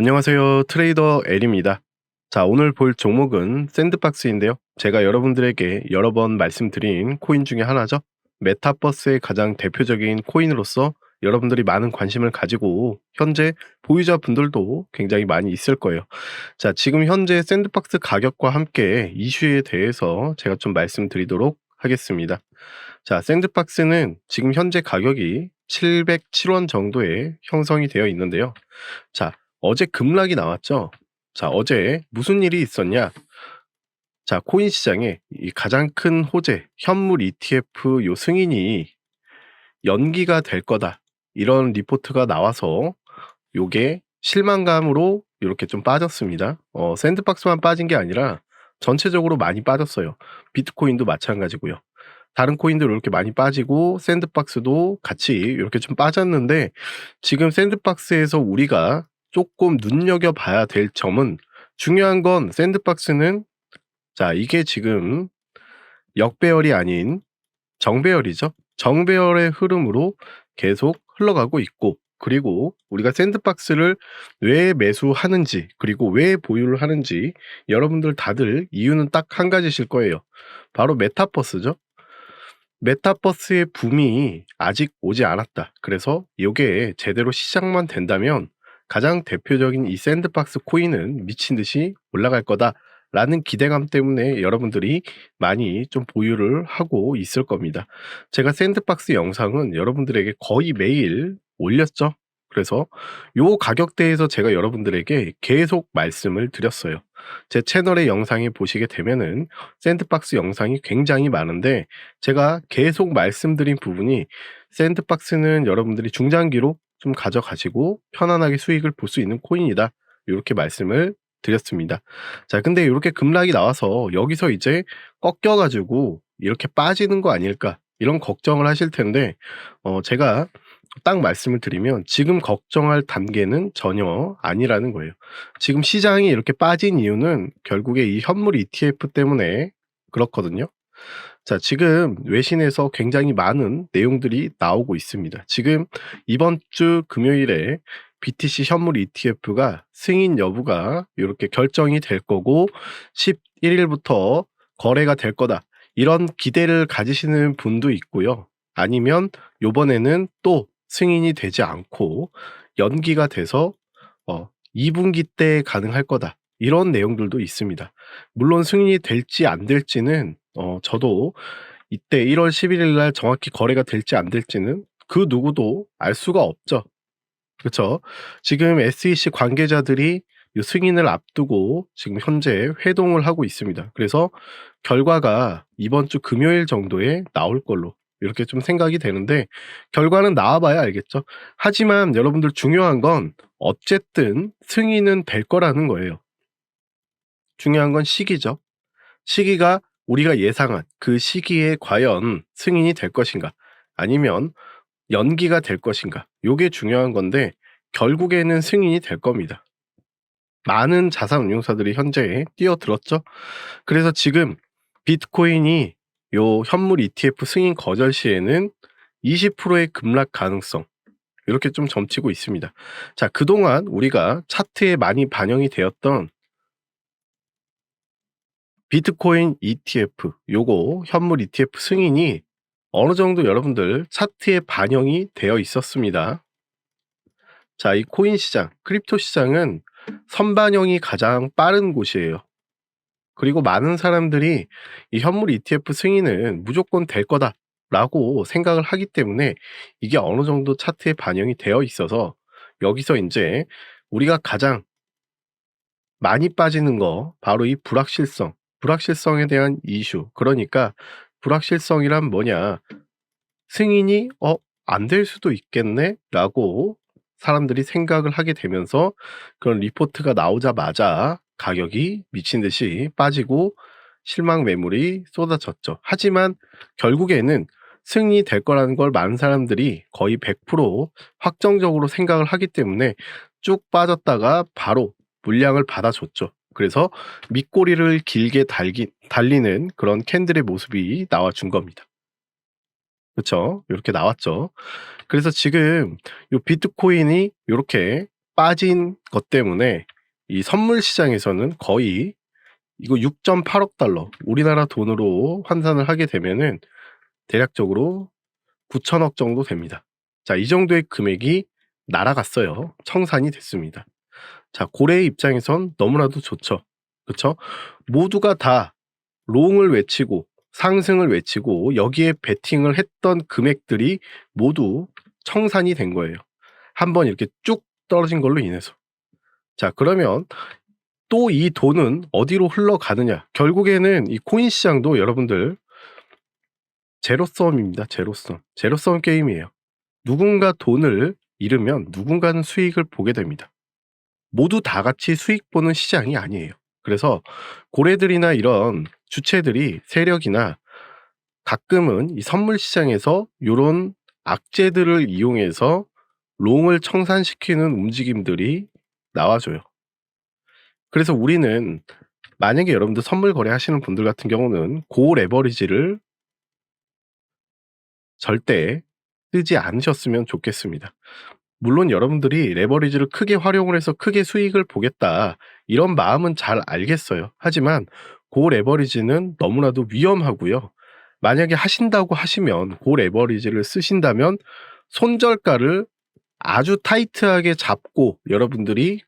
안녕하세요. 트레이더 L입니다. 자, 오늘 볼 종목은 샌드박스인데요. 제가 여러분들에게 여러 번 말씀드린 코인 중에 하나죠. 메타버스의 가장 대표적인 코인으로서 여러분들이 많은 관심을 가지고 현재 보유자 분들도 굉장히 많이 있을 거예요. 자, 지금 현재 샌드박스 가격과 함께 이슈에 대해서 제가 좀 말씀드리도록 하겠습니다. 자, 샌드박스는 지금 현재 가격이 707원 정도에 형성이 되어 있는데요. 자, 어제 급락이 나왔죠. 자, 어제 무슨 일이 있었냐? 자, 코인 시장에 이 가장 큰 호재, 현물 ETF 요 승인이 연기가 될 거다. 이런 리포트가 나와서 요게 실망감으로 이렇게 좀 빠졌습니다. 어, 샌드박스만 빠진 게 아니라 전체적으로 많이 빠졌어요. 비트코인도 마찬가지고요. 다른 코인들 이렇게 많이 빠지고 샌드박스도 같이 이렇게 좀 빠졌는데 지금 샌드박스에서 우리가 조금 눈여겨 봐야 될 점은 중요한 건 샌드박스는 자, 이게 지금 역배열이 아닌 정배열이죠. 정배열의 흐름으로 계속 흘러가고 있고 그리고 우리가 샌드박스를 왜 매수하는지 그리고 왜 보유를 하는지 여러분들 다들 이유는 딱 한 가지실 거예요. 바로 메타버스죠. 메타버스의 붐이 아직 오지 않았다. 그래서 이게 제대로 시작만 된다면 가장 대표적인 이 샌드박스 코인은 미친 듯이 올라갈 거다라는 기대감 때문에 여러분들이 많이 좀 보유를 하고 있을 겁니다. 제가 샌드박스 영상은 여러분들에게 거의 매일 올렸죠. 그래서 요 가격대에서 제가 여러분들에게 계속 말씀을 드렸어요. 제 채널의 영상에 보시게 되면은 샌드박스 영상이 굉장히 많은데 제가 계속 말씀드린 부분이 샌드박스는 여러분들이 중장기로 좀 가져가시고 편안하게 수익을 볼 수 있는 코인이다. 이렇게 말씀을 드렸습니다. 자, 근데 이렇게 급락이 나와서 여기서 이제 꺾여 가지고 이렇게 빠지는 거 아닐까? 이런 걱정을 하실 텐데 어 제가 딱 말씀을 드리면 지금 걱정할 단계는 전혀 아니라는 거예요. 지금 시장이 이렇게 빠진 이유는 결국에 이 현물 ETF 때문에 그렇거든요. 자, 지금 외신에서 굉장히 많은 내용들이 나오고 있습니다. 지금 이번 주 금요일에 BTC 현물 ETF가 승인 여부가 이렇게 결정이 될 거고 11일부터 거래가 될 거다. 이런 기대를 가지시는 분도 있고요. 아니면 요번에는 또 승인이 되지 않고 연기가 돼서 어 2분기 때 가능할 거다. 이런 내용들도 있습니다. 물론 승인이 될지 안 될지는 어 저도 이때 1월 11일 날 정확히 거래가 될지 안 될지는 그 누구도 알 수가 없죠. 그쵸? 지금 SEC 관계자들이 이 승인을 앞두고 지금 현재 회동을 하고 있습니다. 그래서 결과가 이번 주 금요일 정도에 나올 걸로 이렇게 좀 생각이 되는데 결과는 나와봐야 알겠죠. 하지만 여러분들 중요한 건 어쨌든 승인은 될 거라는 거예요. 중요한 건 시기죠. 시기가 우리가 예상한 그 시기에 과연 승인이 될 것인가 아니면 연기가 될 것인가 요게 중요한 건데 결국에는 승인이 될 겁니다. 많은 자산 운용사들이 현재 뛰어들었죠. 그래서 지금 비트코인이 요 현물 ETF 승인 거절 시에는 20%의 급락 가능성 이렇게 좀 점치고 있습니다. 자, 그동안 우리가 차트에 많이 반영이 되었던 비트코인 ETF 요거 현물 ETF 승인이 어느 정도 여러분들 차트에 반영이 되어 있었습니다. 자, 이 코인 시장, 크립토 시장은 선반영이 가장 빠른 곳이에요. 그리고 많은 사람들이 이 현물 ETF 승인은 무조건 될 거다 라고 생각을 하기 때문에 이게 어느 정도 차트에 반영이 되어 있어서 여기서 이제 우리가 가장 많이 빠지는 거 바로 이 불확실성, 불확실성에 대한 이슈. 그러니까 불확실성이란 뭐냐? 승인이 어, 안 될 수도 있겠네라고 사람들이 생각을 하게 되면서 그런 리포트가 나오자마자 가격이 미친 듯이 빠지고 실망 매물이 쏟아졌죠. 하지만 결국에는 승리될 거라는 걸 많은 사람들이 거의 100% 확정적으로 생각을 하기 때문에 쭉 빠졌다가 바로 물량을 받아줬죠. 그래서 밑꼬리를 길게 달기, 달리는 그런 캔들의 모습이 나와준 겁니다. 그렇죠? 이렇게 나왔죠. 그래서 지금 이 비트코인이 이렇게 빠진 것 때문에 이 선물 시장에서는 거의 이거 6.8억 달러 우리나라 돈으로 환산을 하게 되면은 대략적으로 9천억 정도 됩니다. 자, 이 정도의 금액이 날아갔어요. 청산이 됐습니다. 자, 고래의 입장에선 너무나도 좋죠. 그쵸? 모두가 다 롱을 외치고 상승을 외치고 여기에 베팅을 했던 금액들이 모두 청산이 된 거예요. 한번 이렇게 쭉 떨어진 걸로 인해서. 자, 그러면 또 이 돈은 어디로 흘러가느냐? 결국에는 이 코인 시장도 여러분들 제로섬입니다. 제로섬. 제로섬 게임이에요. 누군가 돈을 잃으면 누군가는 수익을 보게 됩니다. 모두 다 같이 수익 보는 시장이 아니에요. 그래서 고래들이나 이런 주체들이 세력이나 가끔은 이 선물 시장에서 요런 악재들을 이용해서 롱을 청산시키는 움직임들이 나와줘요. 그래서 우리는 만약에 여러분들 선물 거래 하시는 분들 같은 경우는 고 레버리지를 절대 쓰지 않으셨으면 좋겠습니다. 물론 여러분들이 레버리지를 크게 활용을 해서 크게 수익을 보겠다 이런 마음은 잘 알겠어요. 하지만 고 레버리지는 너무나도 위험하고요. 만약에 하신다고 하시면 고 레버리지를 쓰신다면 손절가를 아주 타이트하게 잡고 여러분들이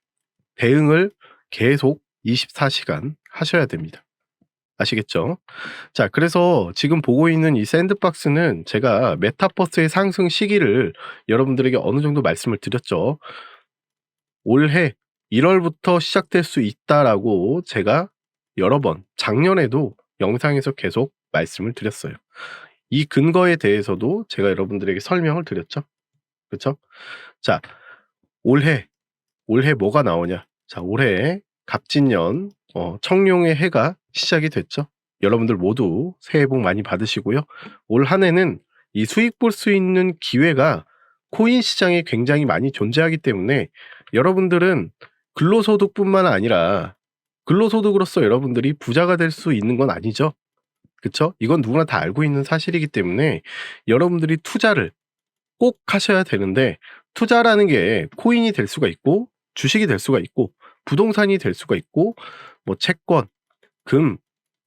대응을 계속 24시간 하셔야 됩니다. 아시겠죠? 자, 그래서 지금 보고 있는 이 샌드박스는 제가 메타버스의 상승 시기를 여러분들에게 어느 정도 말씀을 드렸죠. 올해 1월부터 시작될 수 있다라고 제가 여러 번 작년에도 영상에서 계속 말씀을 드렸어요. 이 근거에 대해서도 제가 여러분들에게 설명을 드렸죠. 그렇죠? 자, 올해 올해 뭐가 나오냐? 자, 올해 갑진년 어, 청룡의 해가 시작이 됐죠. 여러분들 모두 새해 복 많이 받으시고요. 올 한 해는 이 수익 볼 수 있는 기회가 코인 시장에 굉장히 많이 존재하기 때문에 여러분들은 근로소득뿐만 아니라 근로소득으로서 여러분들이 부자가 될 수 있는 건 아니죠. 그쵸? 이건 누구나 다 알고 있는 사실이기 때문에 여러분들이 투자를 꼭 하셔야 되는데 투자라는 게 코인이 될 수가 있고 주식이 될 수가 있고 부동산이 될 수가 있고 뭐 채권, 금,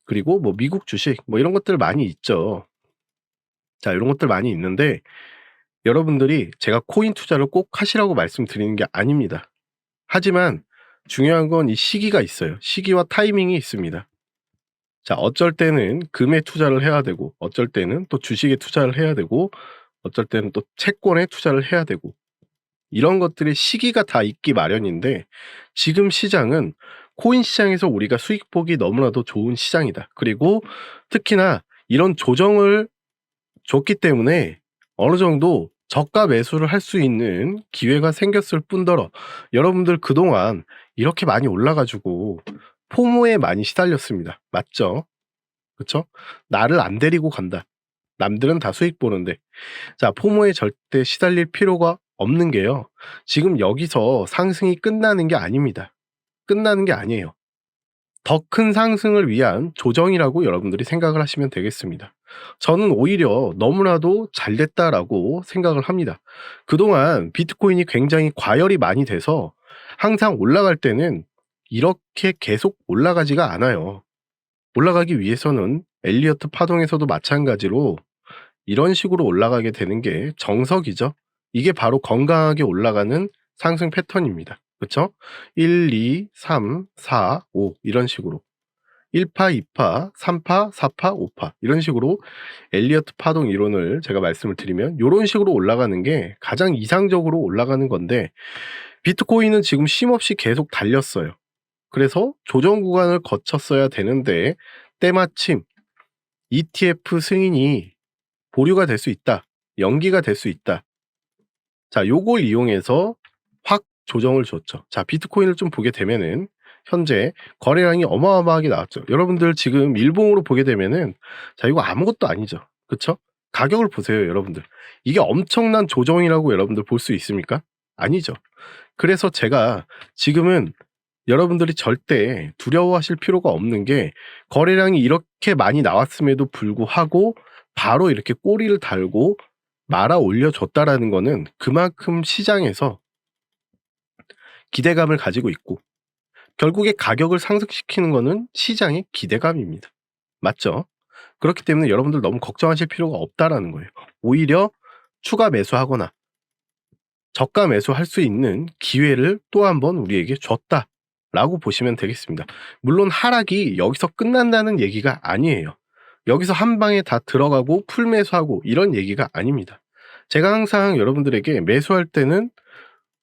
그리고 뭐 미국 주식 뭐 이런 것들 많이 있죠. 자, 이런 것들 많이 있는데 여러분들이 제가 코인 투자를 꼭 하시라고 말씀드리는 게 아닙니다. 하지만 중요한 건 이 시기가 있어요. 시기와 타이밍이 있습니다. 자, 어쩔 때는 금에 투자를 해야 되고, 어쩔 때는 또 주식에 투자를 해야 되고, 어쩔 때는 또 채권에 투자를 해야 되고, 이런 것들의 시기가 다 있기 마련인데, 지금 시장은 코인 시장에서 우리가 수익 보기 너무나도 좋은 시장이다. 그리고 특히나 이런 조정을 줬기 때문에 어느 정도 저가 매수를 할 수 있는 기회가 생겼을 뿐더러 여러분들 그동안 이렇게 많이 올라가지고 포모에 많이 시달렸습니다. 맞죠? 그쵸? 나를 안 데리고 간다. 남들은 다 수익 보는데. 자, 포모에 절대 시달릴 필요가 없는 게요. 지금 여기서 상승이 끝나는 게 아닙니다. 끝나는 게 아니에요. 더 큰 상승을 위한 조정이라고 여러분들이 생각을 하시면 되겠습니다. 저는 오히려 너무나도 잘 됐다라고 생각을 합니다. 그동안 비트코인이 굉장히 과열이 많이 돼서 항상 올라갈 때는 이렇게 계속 올라가지가 않아요. 올라가기 위해서는 엘리어트 파동에서도 마찬가지로 이런 식으로 올라가게 되는 게 정석이죠. 이게 바로 건강하게 올라가는 상승 패턴입니다. 그쵸? 1, 2, 3, 4, 5 이런 식으로 1파, 2파, 3파, 4파, 5파 이런 식으로 엘리어트 파동 이론을 제가 말씀을 드리면 이런 식으로 올라가는 게 가장 이상적으로 올라가는 건데 비트코인은 지금 쉼없이 계속 달렸어요. 그래서 조정 구간을 거쳤어야 되는데 때마침 ETF 승인이 보류가 될 수 있다. 연기가 될 수 있다. 자, 요걸 이용해서 확 조정을 줬죠. 자, 비트코인을 좀 보게 되면은 현재 거래량이 어마어마하게 나왔죠. 여러분들 지금 일봉으로 보게 되면은 자, 이거 아무것도 아니죠. 그쵸? 가격을 보세요, 여러분들. 이게 엄청난 조정이라고 여러분들 볼 수 있습니까? 아니죠. 그래서 제가 지금은 여러분들이 절대 두려워하실 필요가 없는 게 거래량이 이렇게 많이 나왔음에도 불구하고 바로 이렇게 꼬리를 달고 말아 올려줬다라는 거는 그만큼 시장에서 기대감을 가지고 있고 결국에 가격을 상승시키는 거는 시장의 기대감입니다. 맞죠? 그렇기 때문에 여러분들 너무 걱정하실 필요가 없다라는 거예요. 오히려 추가 매수하거나 저가 매수할 수 있는 기회를 또 한 번 우리에게 줬다 라고 보시면 되겠습니다. 물론 하락이 여기서 끝난다는 얘기가 아니에요. 여기서 한 방에 다 들어가고 풀 매수하고 이런 얘기가 아닙니다. 제가 항상 여러분들에게 매수할 때는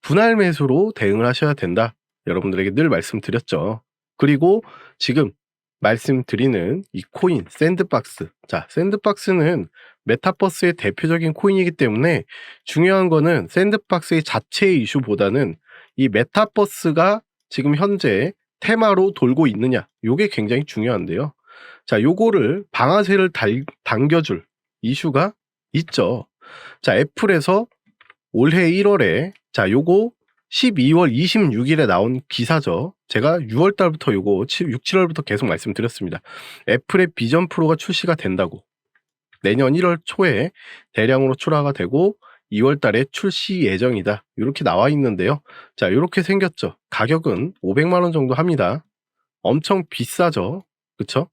분할 매수로 대응을 하셔야 된다. 여러분들에게 늘 말씀드렸죠. 그리고 지금 말씀드리는 이 코인 샌드박스. 자, 샌드박스는 메타버스의 대표적인 코인이기 때문에 중요한 거는 샌드박스의 자체의 이슈보다는 이 메타버스가 지금 현재 테마로 돌고 있느냐. 요게 굉장히 중요한데요. 자, 요거를 방아쇠를 달, 당겨줄 이슈가 있죠. 자, 애플에서 올해 1월에 자, 요거 12월 26일에 나온 기사죠. 제가 6월 달부터 요거 6, 7월부터 계속 말씀드렸습니다. 애플의 비전 프로가 출시가 된다고. 내년 1월 초에 대량으로 출하가 되고 2월 달에 출시 예정이다. 이렇게 나와 있는데요. 자, 이렇게 생겼죠. 가격은 500만 원 정도 합니다. 엄청 비싸죠. 그쵸?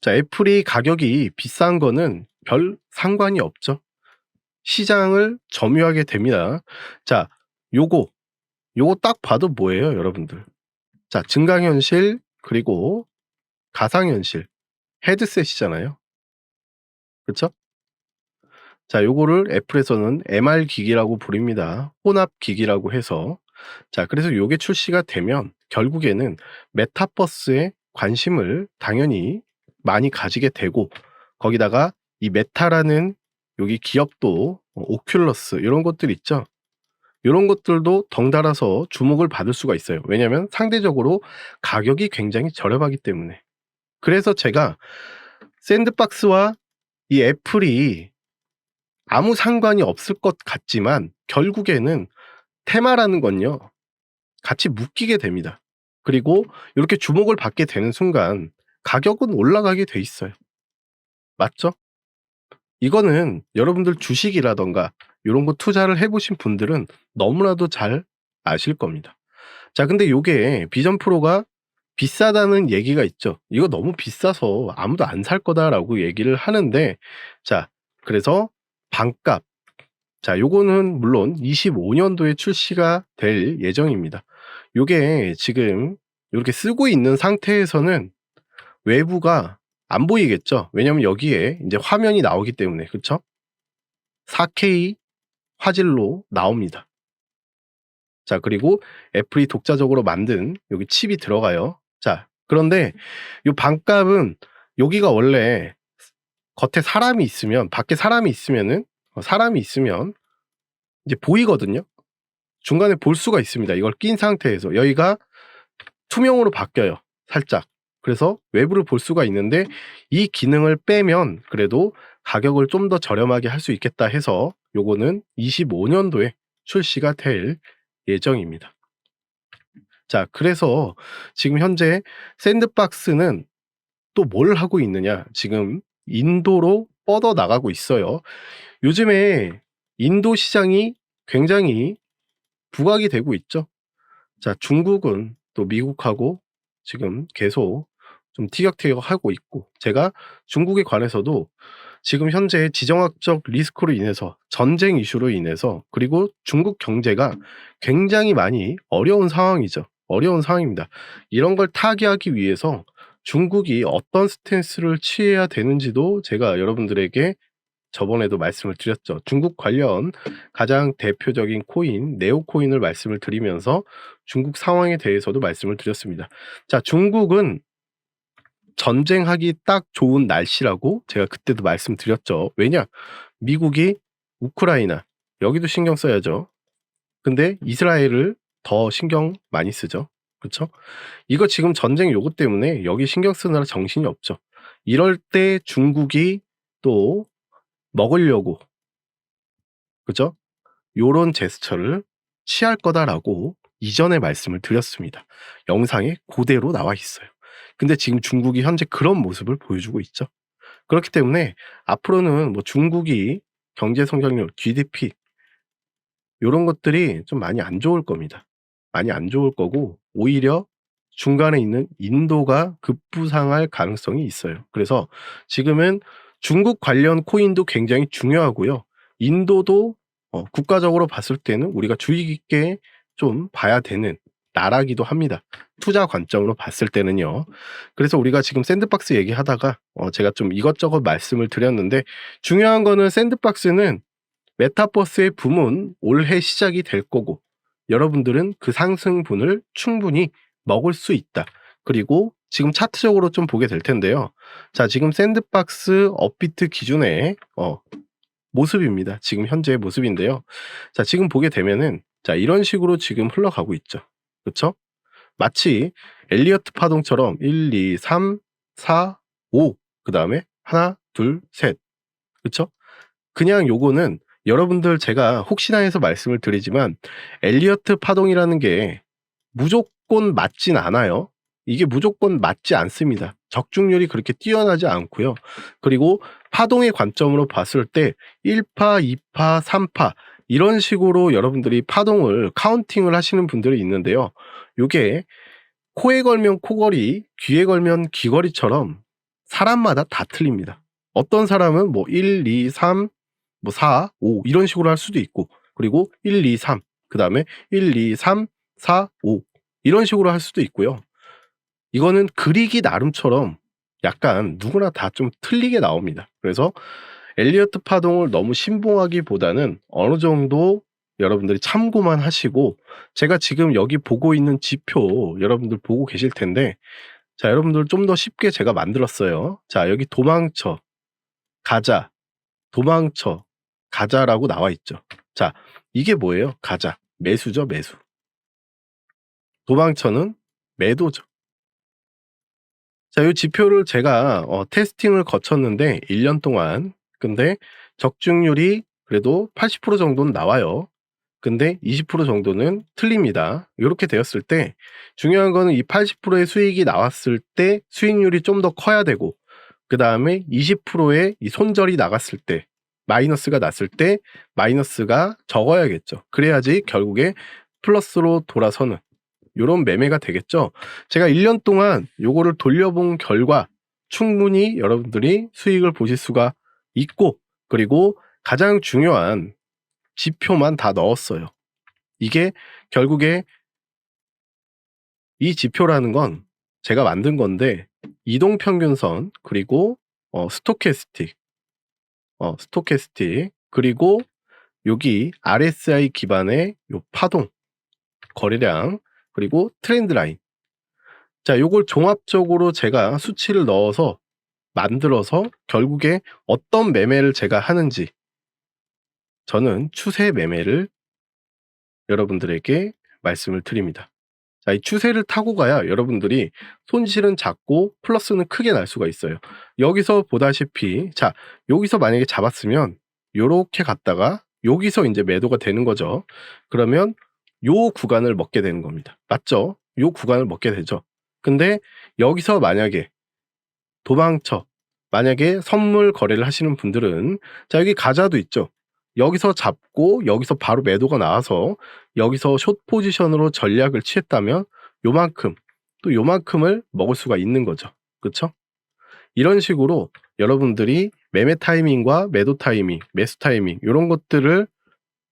자, 애플이 가격이 비싼 거는 별 상관이 없죠. 시장을 점유하게 됩니다. 자, 요거 요거 딱 봐도 뭐예요, 여러분들? 자, 증강현실 그리고 가상현실 헤드셋이잖아요. 그쵸? 자, 요거를 애플에서는 MR 기기라고 부릅니다. 혼합 기기라고 해서 자, 그래서 요게 출시가 되면 결국에는 메타버스에 관심을 당연히 많이 가지게 되고 거기다가 이 메타라는 여기 기업도 어, 오큘러스 이런 것들 있죠. 이런 것들도 덩달아서 주목을 받을 수가 있어요. 왜냐하면 상대적으로 가격이 굉장히 저렴하기 때문에. 그래서 제가 샌드박스와 이 애플이 아무 상관이 없을 것 같지만 결국에는 테마라는 건요. 같이 묶이게 됩니다. 그리고 이렇게 주목을 받게 되는 순간 가격은 올라가게 돼 있어요. 맞죠? 이거는 여러분들 주식이라던가 이런 거 투자를 해보신 분들은 너무나도 잘 아실 겁니다. 자, 근데 요게 비전 프로가 비싸다는 얘기가 있죠. 이거 너무 비싸서 아무도 안 살 거다라고 얘기를 하는데, 자, 그래서 반값. 자, 요거는 물론 25년도에 출시가 될 예정입니다. 요게 지금 이렇게 쓰고 있는 상태에서는 외부가 안 보이겠죠. 왜냐면 여기에 이제 화면이 나오기 때문에, 그쵸? 4K 화질로 나옵니다. 자, 그리고 애플이 독자적으로 만든 여기 칩이 들어가요. 자, 그런데 이 반값은 여기가 원래 겉에 사람이 있으면, 밖에 사람이 있으면은, 어, 사람이 있으면 이제 보이거든요. 중간에 볼 수가 있습니다. 이걸 낀 상태에서. 여기가 투명으로 바뀌어요. 살짝. 그래서 외부를 볼 수가 있는데 이 기능을 빼면 그래도 가격을 좀 더 저렴하게 할 수 있겠다 해서 요거는 25년도에 출시가 될 예정입니다. 자, 그래서 지금 현재 샌드박스는 또 뭘 하고 있느냐? 지금 인도로 뻗어 나가고 있어요. 요즘에 인도 시장이 굉장히 부각이 되고 있죠. 자, 중국은 또 미국하고 지금 계속 좀 티격태격하고 있고 제가 중국에 관해서도 지금 현재 지정학적 리스크로 인해서 전쟁 이슈로 인해서 그리고 중국 경제가 굉장히 많이 어려운 상황이죠. 어려운 상황입니다. 이런 걸 타개하기 위해서 중국이 어떤 스탠스를 취해야 되는지도 제가 여러분들에게 저번에도 말씀을 드렸죠. 중국 관련 가장 대표적인 코인 네오코인을 말씀을 드리면서 중국 상황에 대해서도 말씀을 드렸습니다. 자, 중국은 전쟁하기 딱 좋은 날씨라고 제가 그때도 말씀드렸죠. 왜냐? 미국이 우크라이나 여기도 신경 써야죠. 근데 이스라엘을 더 신경 많이 쓰죠. 그렇죠? 이거 지금 전쟁 요구 때문에 여기 신경 쓰느라 정신이 없죠. 이럴 때 중국이 또 먹으려고 그죠? 요런 제스처를 취할 거다라고 이전에 말씀을 드렸습니다. 영상에 그대로 나와 있어요. 근데 지금 중국이 현재 그런 모습을 보여주고 있죠. 그렇기 때문에 앞으로는 뭐 중국이 경제 성장률, GDP 요런 것들이 좀 많이 안 좋을 겁니다. 많이 안 좋을 거고 오히려 중간에 있는 인도가 급부상할 가능성이 있어요. 그래서 지금은 중국 관련 코인도 굉장히 중요하고요. 인도도 어, 국가적으로 봤을 때는 우리가 주의 깊게 좀 봐야 되는 나라기도 합니다. 투자 관점으로 봤을 때는요. 그래서 우리가 지금 샌드박스 얘기하다가 어, 제가 좀 이것저것 말씀을 드렸는데 중요한 거는 샌드박스는 메타버스의 붐은 올해 시작이 될 거고 여러분들은 그 상승분을 충분히 먹을 수 있다. 그리고 지금 차트적으로 좀 보게 될 텐데요. 자, 지금 샌드박스 업비트 기준의 어, 모습입니다. 지금 현재의 모습인데요. 자, 지금 보게 되면은 자, 이런 식으로 지금 흘러가고 있죠. 그렇죠? 마치 엘리어트 파동처럼 1, 2, 3, 4, 5, 그 다음에 하나, 둘, 셋. 그렇죠? 그냥 요거는 여러분들 제가 혹시나 해서 말씀을 드리지만 엘리어트 파동이라는 게 무조건 맞진 않아요. 이게 무조건 맞지 않습니다. 적중률이 그렇게 뛰어나지 않고요. 그리고 파동의 관점으로 봤을 때 1파, 2파, 3파 이런 식으로 여러분들이 파동을 카운팅을 하시는 분들이 있는데요. 요게 코에 걸면 코걸이, 귀에 걸면 귀걸이처럼 사람마다 다 틀립니다. 어떤 사람은 뭐 1, 2, 3, 뭐 4, 5 이런 식으로 할 수도 있고 그리고 1, 2, 3, 그 다음에 1, 2, 3, 4, 5 이런 식으로 할 수도 있고요. 이거는 그리기 나름처럼 약간 누구나 다 좀 틀리게 나옵니다. 그래서 엘리어트 파동을 너무 신봉하기보다는 어느 정도 여러분들이 참고만 하시고 제가 지금 여기 보고 있는 지표 여러분들 보고 계실 텐데 자 여러분들 좀 더 쉽게 제가 만들었어요. 자 여기 도망쳐 가자 도망쳐 가자라고 나와 있죠. 자 이게 뭐예요? 가자 매수죠 매수 도망쳐는 매도죠. 자, 이 지표를 제가 어, 테스팅을 거쳤는데 1년 동안 근데 적중률이 그래도 80% 정도는 나와요. 근데 20% 정도는 틀립니다. 이렇게 되었을 때 중요한 거는 이 80%의 수익이 나왔을 때 수익률이 좀 더 커야 되고 그 다음에 20%의 이 손절이 나갔을 때 마이너스가 났을 때 마이너스가 적어야겠죠. 그래야지 결국에 플러스로 돌아서는 이런 매매가 되겠죠. 제가 1년 동안 요거를 돌려본 결과 충분히 여러분들이 수익을 보실 수가 있고 그리고 가장 중요한 지표만 다 넣었어요. 이게 결국에 이 지표라는 건 제가 만든 건데 이동 평균선 그리고 어, 스토캐스틱 어, 스토캐스틱 그리고 여기 RSI 기반의 요 파동 거래량 그리고 트렌드 라인 자 요걸 종합적으로 제가 수치를 넣어서 만들어서 결국에 어떤 매매를 제가 하는지 저는 추세 매매를 여러분들에게 말씀을 드립니다. 자, 이 추세를 타고 가야 여러분들이 손실은 작고 플러스는 크게 날 수가 있어요. 여기서 보다시피 자, 여기서 만약에 잡았으면 요렇게 갔다가 여기서 이제 매도가 되는 거죠. 그러면 요 구간을 먹게 되는 겁니다. 맞죠? 요 구간을 먹게 되죠. 근데 여기서 만약에 도망쳐 만약에 선물 거래를 하시는 분들은 자 여기 가자도 있죠. 여기서 잡고 여기서 바로 매도가 나와서 여기서 숏 포지션으로 전략을 취했다면 요만큼 또 요만큼을 먹을 수가 있는 거죠. 그렇죠? 이런 식으로 여러분들이 매매 타이밍과 매도 타이밍, 매수 타이밍 이런 것들을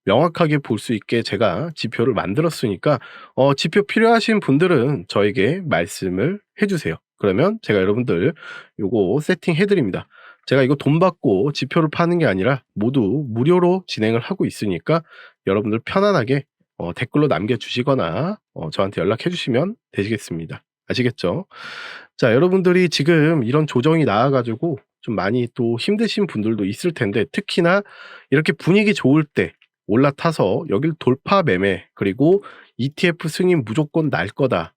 명확하게 볼 수 있게 제가 지표를 만들었으니까 어, 지표 필요하신 분들은 저에게 말씀을 해주세요. 그러면 제가 여러분들 요거 세팅해 드립니다. 제가 이거 돈 받고 지표를 파는 게 아니라 모두 무료로 진행을 하고 있으니까 여러분들 편안하게 어, 댓글로 남겨주시거나 어, 저한테 연락해 주시면 되시겠습니다. 아시겠죠? 자, 여러분들이 지금 이런 조정이 나와가지고 좀 많이 또 힘드신 분들도 있을 텐데 특히나 이렇게 분위기 좋을 때 올라타서 여길 돌파 매매 그리고 ETF 승인 무조건 날 거다.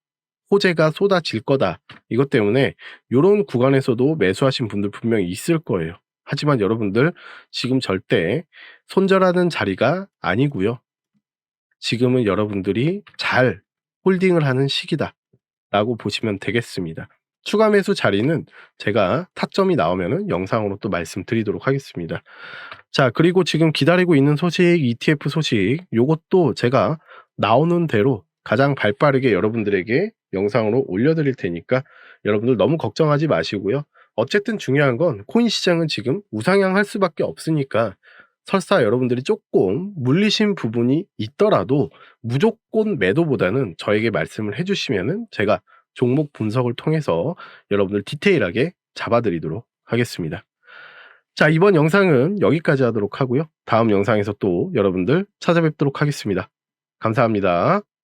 호재가 쏟아질 거다. 이것 때문에 이런 구간에서도 매수하신 분들 분명히 있을 거예요. 하지만 여러분들 지금 절대 손절하는 자리가 아니고요. 지금은 여러분들이 잘 홀딩을 하는 시기다. 라고 보시면 되겠습니다. 추가 매수 자리는 제가 타점이 나오면 영상으로 또 말씀드리도록 하겠습니다. 자, 그리고 지금 기다리고 있는 소식, ETF 소식, 요것도 제가 나오는 대로 가장 발 빠르게 여러분들에게 영상으로 올려드릴 테니까 여러분들 너무 걱정하지 마시고요. 어쨌든 중요한 건 코인 시장은 지금 우상향할 수밖에 없으니까 설사 여러분들이 조금 물리신 부분이 있더라도 무조건 매도보다는 저에게 말씀을 해주시면은 제가 종목 분석을 통해서 여러분들 디테일하게 잡아드리도록 하겠습니다. 자, 이번 영상은 여기까지 하도록 하고요. 다음 영상에서 또 여러분들 찾아뵙도록 하겠습니다. 감사합니다.